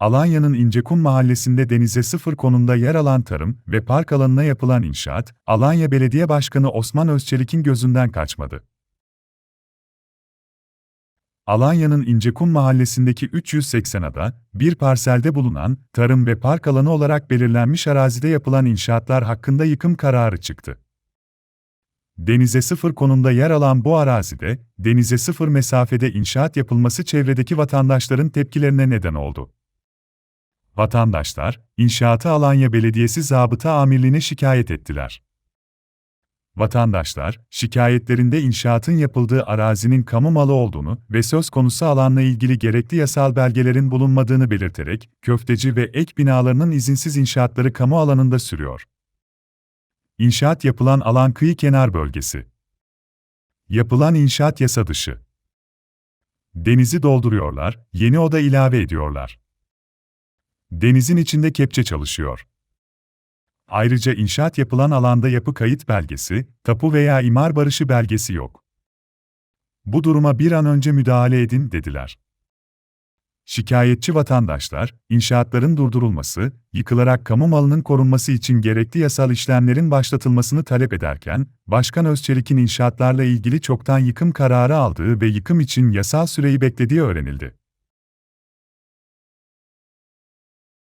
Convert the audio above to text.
Alanya'nın İncekum mahallesinde denize sıfır konumda yer alan tarım ve park alanına yapılan inşaat, Alanya Belediye Başkanı Osman Özçelik'in gözünden kaçmadı. Alanya'nın İncekum mahallesindeki 380 ada, bir parselde bulunan, tarım ve park alanı olarak belirlenmiş arazide yapılan inşaatlar hakkında yıkım kararı çıktı. Denize sıfır konumda yer alan bu arazide, denize sıfır mesafede inşaat yapılması çevredeki vatandaşların tepkilerine neden oldu. Vatandaşlar, inşaatı Alanya Belediyesi Zabıta Amirliğine şikayet ettiler. Vatandaşlar, şikayetlerinde inşaatın yapıldığı arazinin kamu malı olduğunu ve söz konusu alanla ilgili gerekli yasal belgelerin bulunmadığını belirterek, köfteci ve ek binalarının izinsiz inşaatları kamu alanında sürüyor. İnşaat yapılan alan kıyı kenar bölgesi. Yapılan inşaat yasa dışı. Denizi dolduruyorlar, yeni oda ilave ediyorlar. Denizin içinde kepçe çalışıyor. Ayrıca inşaat yapılan alanda yapı kayıt belgesi, tapu veya imar barışı belgesi yok. Bu duruma bir an önce müdahale edin dediler. Şikayetçi vatandaşlar, inşaatların durdurulması, yıkılarak kamu malının korunması için gerekli yasal işlemlerin başlatılmasını talep ederken, Başkan Özçelik'in inşaatlarla ilgili çoktan yıkım kararı aldığı ve yıkım için yasal süreyi beklediği öğrenildi.